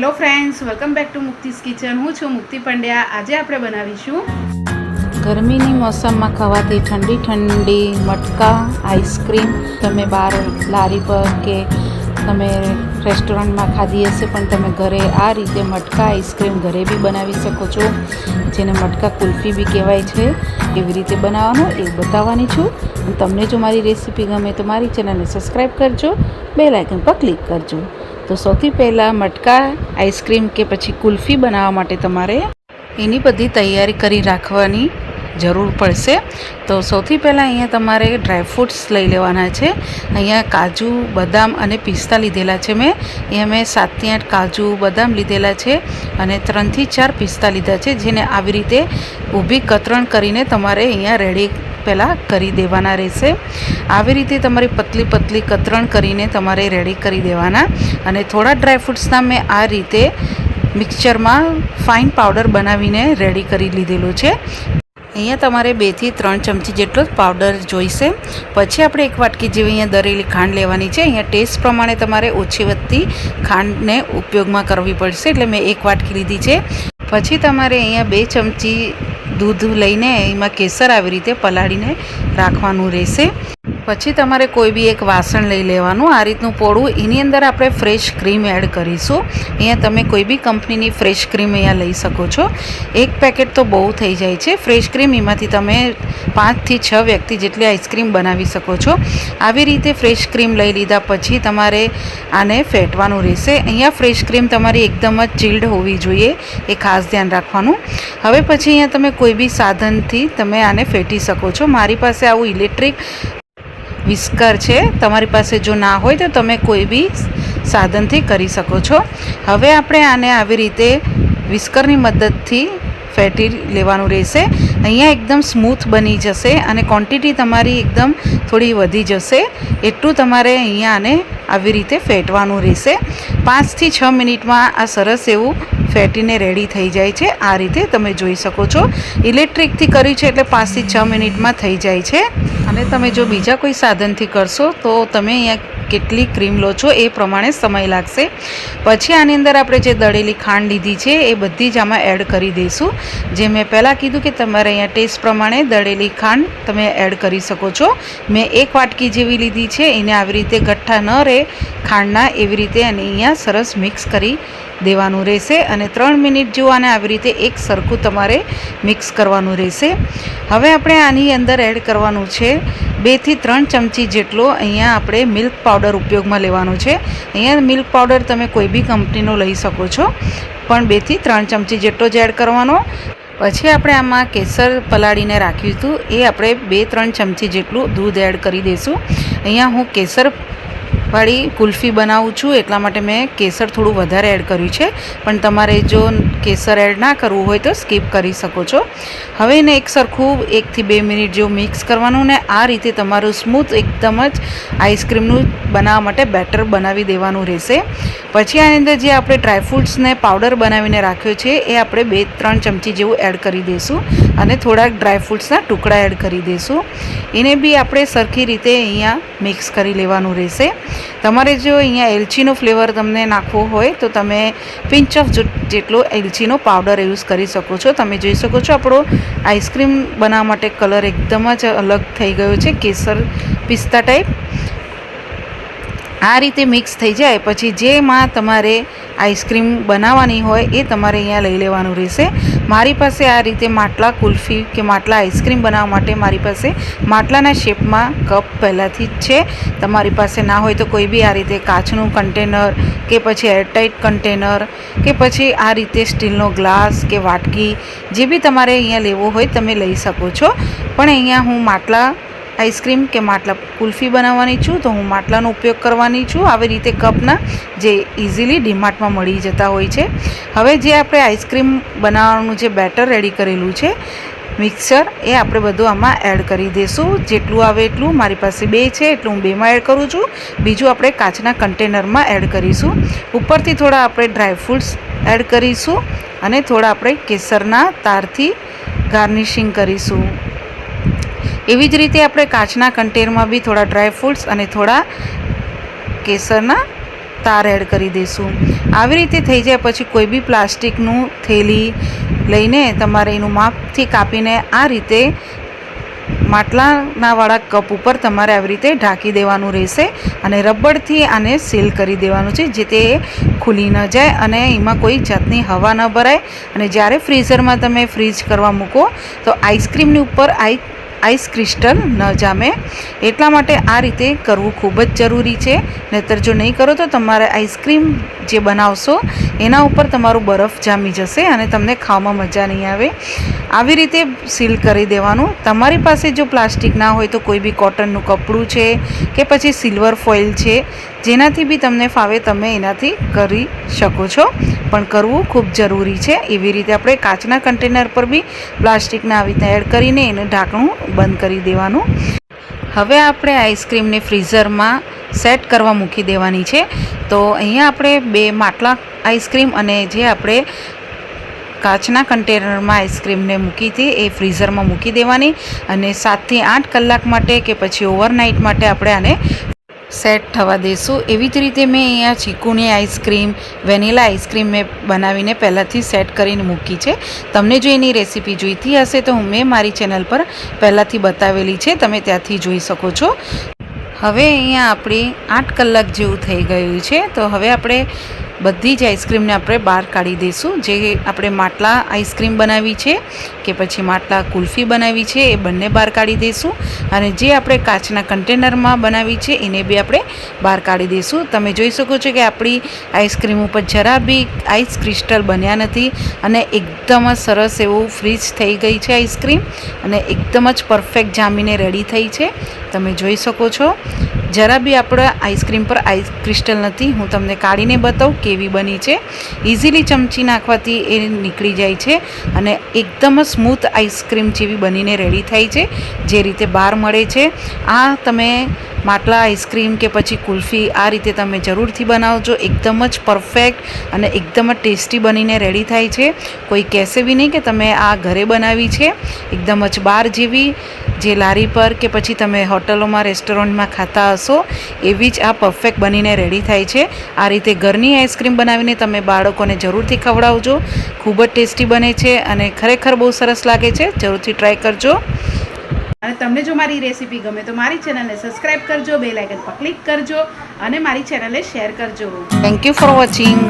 Hello friends, welcome back to Mukti's kitchen. હું છું મુક્તિ પંડ્યા. આજે આપણે બનાવીશું ગરમીની મોસમમાં ખાવાથી ઠંડી ઠંડી મટકા, આઈસ્ક્રીમ તમે બહાર લારી પર કે તમે રેસ્ટોરન્ટમાં ખાધી હશે, પણ તમે ઘરે આ રીતે મટકા, આઈસ્ક્રીમ ઘરે બી બનાવી શકો છો. જેને મટકા કુલ્ફી બી કહેવાય છે. કેવી રીતે બનાવવાનું એ બતાવવાની છું. તમને જો મારી રેસીપી ગમે તો મારી ચેનલને સબસ્ક્રાઈબ કરજો. બે લાઇકન પર ક્લિક કરજો. તો સૌથી પહેલાં મટકા, આઈસ્ક્રીમ કે પછી કુલ્ફી બનાવવા માટે તમારે એની બધી તૈયારી કરી રાખવાની જરૂર પડશે. તો સૌથી પહેલાં અહીંયા તમારે ડ્રાયફ્રૂટ્સ લઈ લેવાના છે. અહીંયા કાજુ, બદામ અને પિસ્તા લીધેલા છે મેં. અહીંયા મેં સાતથી આઠ કાજુ, બદામ લીધેલા છે અને ત્રણથી ચાર પિસ્તા લીધા છે, જેને આવી રીતે ઊભી કતરણ કરીને તમારે અહીંયા રેડી પહેલાં કરી દેવાના રહેશે. આવી રીતે તમારી પતલી પતલી કતરણ કરીને તમારે રેડી કરી દેવાના અને થોડા ડ્રાયફ્રૂટ્સના મેં આ રીતે મિક્સચરમાં ફાઇન પાવડર બનાવીને રેડી કરી લીધેલું છે. અહીંયા તમારે બેથી ત્રણ ચમચી જેટલો પાવડર જોઈશે. પછી આપણે એક વાટકી જેવી અહીંયા દરેલી ખાંડ લેવાની છે. અહીંયા ટેસ્ટ પ્રમાણે તમારે ઓછી વધતી ખાંડને ઉપયોગમાં કરવી પડશે. એટલે મેં એક વાટકી લીધી છે. પછી તમારે અહીંયા બે ચમચી દૂધ લઈને એમાં કેસર આવી રીતે પલાળીને રાખવાનું રહેશે. પછી તમારે કોઈ બી એક વાસણ લઈ લેવાનું. આ રીતનું પોળું એની અંદર આપણે ફ્રેશ ક્રીમ એડ કરીશું. અહીંયા તમે કોઈ બી કંપનીની ફ્રેશ ક્રીમ અહીંયા લઈ શકો છો. એક પેકેટ તો બહુ થઈ જાય છે. ફ્રેશ ક્રીમ એમાંથી તમે પાંચથી છ વ્યક્તિ જેટલી આઈસ્ક્રીમ બનાવી શકો છો. આવી રીતે ફ્રેશ ક્રીમ લઈ લીધા પછી તમારે આને ફેટવાનું રહેશે. અહીંયા ફ્રેશ ક્રીમ તમારી એકદમ જ ચિલ્ડ હોવી જોઈએ. એ ખાસ ધ્યાન રાખવાનું. હવે પછી અહીંયા તમે કોઈ બી સાધનથી તમે આને ફેટી શકો છો. મારી પાસે આવું ઇલેક્ટ્રિક વિસ્કર છે. તમારી પાસે જો ના હોય તો તમે કોઈ બી સાધનથી કરી શકો છો. હવે આપણે આને આવી રીતે વિસ્કરની મદદથી ફેટી લેવાનું રહેશે. અહીંયા એકદમ સ્મૂથ બની જશે અને ક્વોન્ટિટી તમારી એકદમ થોડી વધી જશે. એટલું તમારે અહીંયા આને આવી રીતે ફેટવાનું રહેશે. પાંચથી છ મિનિટમાં આ સરસ એવું ફેટીને રેડી થઈ જાય છે. આ રીતે તમે જોઈ શકો છો. ઇલેક્ટ્રિકથી કર્યું છે એટલે પાંચથી છ મિનિટમાં થઈ જાય છે. અને તમે જો બીજા કોઈ સાધનથી કરશો તો તમે અહીંયા કેટલી ક્રીમ લો છો એ પ્રમાણે સમય લાગશે. પછી આની અંદર આપણે જે દળેલી ખાંડ લીધી છે એ બધી જ આમાં એડ કરી દઈશું. જે મેં પહેલાં કીધું કે તમારે અહીંયા ટેસ્ટ પ્રમાણે દળેલી ખાંડ તમે એડ કરી શકો છો. મેં એક વાટકી જેવી લીધી છે, એને આવી રીતે ગઠ્ઠા ન રહે. ખાંડના એવી રીતે અને અહીંયા સરસ મિક્સ કરી દેવાનું રહેશે અને ત્રણ મિનિટ જેવું આને આવી રીતે એક સરખું તમારે મિક્સ કરવાનું રહેશે. હવે આપણે આની અંદર એડ કરવાનું છે બેથી ત્રણ ચમચી જેટલો અહીંયા આપણે મિલ્ક પાવડર ઉપયોગમાં લેવાનો છે. અહીંયા મિલ્ક પાવડર તમે કોઈ બી કંપનીનો લઈ શકો છો, પણ બેથી ત્રણ ચમચી જેટલો જ એડ કરવાનો. પછી આપણે આમાં કેસર પલાળીને રાખ્યું હતું, એ આપણે બે ત્રણ ચમચી જેટલું દૂધ એડ કરી દઈશું. અહીંયા હું કેસર વાળી કુલ્ફી બનાવું છું, એટલા માટે મેં કેસર થોડું વધારે એડ કર્યું છે. પણ તમારે જો કેસર એડ ના કરવું હોય તો સ્કીપ કરી શકો છો. હવે એને એક સરખું એકથી બે મિનિટ જેવું મિક્સ કરવાનું ને આ રીતે તમારું સ્મૂથ એકદમ જ આઈસ્ક્રીમનું બનાવવા માટે બેટર બનાવી દેવાનું રહેશે. પછી આની અંદર જે આપણે ડ્રાયફ્રૂટ્સને પાવડર બનાવીને રાખ્યો છે, એ આપણે બે ત્રણ ચમચી જેવું એડ કરી દઈશું અને થોડાક ડ્રાયફ્રૂટ્સના ટુકડા એડ કરી દઈશું એને બી આપણે સરખી રીતે અહીંયા મિક્સ કરી લેવાનું રહેશે. તમારે જો અહીંયા એલચીનો ફ્લેવર તમને નાખવો હોય, તો તમે પિંચ ઓફ જેટલો એલચીનો પાવડર યુઝ કરી શકો છો. તમે જોઈ શકો છો આપણો આઈસ્ક્રીમ બનાવવા માટે કલર એકદમ જ અલગ થઈ ગયો છે, કેસર પિસ્તા ટાઈપ આ રીતે મિક્સ થઈ જાય, પછી જેમાં તમારે આઈસ્ક્રીમ બનાવવાની હોય એ તમારે અહીંયા લઈ લેવાનું રહેશે. મારી પાસે આ રીતે માટલા કુલ્ફી કે માટલા આઈસ્ક્રીમ બનાવવા માટે મારી પાસે માટલાના શેપમાં કપ પહેલાંથી જ છે. તમારી પાસે ના હોય તો કોઈ બી આ રીતે કાચનું કન્ટેનર કે પછી એરટાઇટ કન્ટેનર કે પછી આ રીતે સ્ટીલનો ગ્લાસ કે વાટકી જે બી તમારે અહીંયા લેવો હોય તમે લઈ શકો છો. પણ અહીંયા હું માટલા આઈસ્ક્રીમ કે માટલા કુલ્ફી બનાવવાની છું, તો હું માટલાનો ઉપયોગ કરવાની છું. આવી રીતે કપના જે ઇઝીલી ડીમાર્ટમાં મળી જતા હોય છે. હવે જે આપણે આઈસ્ક્રીમ બનાવવાનું જે બેટર રેડી કરેલું છે, મિક્સર, એ આપણે બધું આમાં એડ કરી દઈશું જેટલું આવે એટલું, મારી પાસે બે છે, એટલું હું બેમાં એડ કરું છું. બીજું આપણે કાચના કન્ટેનરમાં એડ કરીશું. ઉપરથી થોડા આપણે ડ્રાયફ્રૂટ્સ એડ કરીશું અને થોડા આપણે કેસરના તારથી ગાર્નિશિંગ કરીશું. એવી જ રીતે આપણે કાચના કન્ટેનરમાં બી થોડા ડ્રાય ફ્રૂટ્સ અને થોડા કેસરના તાર એડ કરી દઈશું. આવી રીતે થઈ જાય પછી કોઈ બી પ્લાસ્ટિકનું થેલી લઈને તમારે એનું માપથી કાપીને આ રીતે માટલાના વાળા કપ ઉપર તમારે આવી રીતે ઢાંકી દેવાનું રહેશે અને રબડથી આને સીલ કરી દેવાનું છે જે તે ખુલી ન જાય અને એમાં કોઈ જાતની હવા ન ભરાય. અને જ્યારે ફ્રીઝરમાં તમે ફ્રીઝ કરવા મૂકો તો આઈસ્ક્રીમની ઉપર આઈ આઈસ ક્રિસ્ટલ ન જામે. એટલા માટે આ રીતે કરવું ખૂબ જ જરૂરી છે. નહીતર જો નહીં કરો તો તમારે આઈસ્ક્રીમ જે બનાવશો, એના ઉપર તમારું બરફ જામી જશે અને તમને ખાવામાં મજા નહીં આવે. આવી રીતે સીલ કરી દેવાનું. તમારી પાસે જો પ્લાસ્ટિક ના હોય તો કોઈ બી કોટનનું કપડું છે કે પછી સિલ્વર ફોઇલ છે, જેનાથી બી તમને ફાવે તમે એનાથી કરી શકો છો. પણ કરવું ખૂબ જરૂરી છે. એવી રીતે આપણે કાચના કન્ટેનર પર બી પ્લાસ્ટિકના આવી રીતે એડ કરીને એનું ઢાંકણું બંધ કરી દેવાનું. હવે આપણે આઈસ્ક્રીમને ફ્રીઝરમાં સેટ કરવા મૂકી દેવાની છે. તો અહીંયા આપણે બે માટલા આઈસ્ક્રીમ અને જે આપણે કાચના કન્ટેનરમાં આઈસ્ક્રીમને મૂકી હતી એ ફ્રીઝરમાં મૂકી દેવાની. અને સાતથી આઠ કલાક માટે કે પછી ઓવરનાઇટ માટે આપણે આને સેટ થવા દઈશું. એવી જ રીતે મેં અહીંયા ચીકુની આઈસ્ક્રીમ, વેનીલા આઈસ્ક્રીમ મેં બનાવીને પહેલાંથી સેટ કરીને મૂકી છે. તમને જો એની રેસીપી જોઈતી હશે તો હું મેં મારી ચેનલ પર પહેલાંથી બતાવેલી છે. તમે ત્યાંથી જોઈ શકો છો. હવે અહીંયા આપણી આઠ કલાક જેવું થઈ ગયું છે. તો હવે આપણે બધી જ આઈસ્ક્રીમને આપણે બહાર કાઢી દઈશું. જે આપણે માટલા આઈસ્ક્રીમ બનાવી છે કે પછી માટલા કુલ્ફી બનાવી છે એ બંને બહાર કાઢી દઈશું. અને જે આપણે કાચના કન્ટેનરમાં બનાવી છે એને બી આપણે બહાર કાઢી દઈશું. તમે જોઈ શકો છો કે આપણી આઈસ્ક્રીમ ઉપર જરા બી આઈસ ક્રિસ્ટલ બન્યા નથી અને એકદમ જ સરસ એવું ફ્રીજ થઈ ગઈ છે આઈસ્ક્રીમ અને એકદમ જ પરફેક્ટ જામીને રેડી થઈ છે. તમે જોઈ શકો છો, જરા બી આપણા આઈસ્ક્રીમ પર આઈસ ક્રિસ્ટલ નથી. હું તમને કાઢીને બતાવું કેવી બની છે. ઇઝીલી ચમચી નાખવાથી એ નીકળી જાય છે અને એકદમ જ સ્મૂથ આઈસ્ક્રીમ જેવી બનીને રેડી થાય છે, જે રીતે બહાર મળે છે. આ તમે માટલા આઈસ્ક્રીમ કે પછી કુલ્ફી આ રીતે તમે જરૂરથી બનાવજો. એકદમ જ પરફેક્ટ અને એકદમ જ ટેસ્ટી બનીને રેડી થાય છે. કોઈ કહેશે બી નહીં કે તમે આ ઘરે બનાવી છે. એકદમ જ બહાર જેવી જે લારી પર કે પછી તમે હોટલોમાં, રેસ્ટોરન્ટમાં ખાતા હશો, એવી જ આ પરફેક્ટ બનીને રેડી થાય છે. આ રીતે ઘરની આઈસ્ક્રીમ બનાવીને તમે બાળકોને જરૂરથી ખવડાવજો. ખૂબ જ ટેસ્ટી બને છે અને ખરેખર બહુ સરસ લાગે છે જરૂરથી ટ્રાય કરજો. અને તમને જો મારી રેસીપી ગમે તો મારી ચેનલને સબસ્ક્રાઇબ કરજો બે લાઇકન પર ક્લિક કરજો અને મારી ચેનલને શેર કરજો. Thank you for watching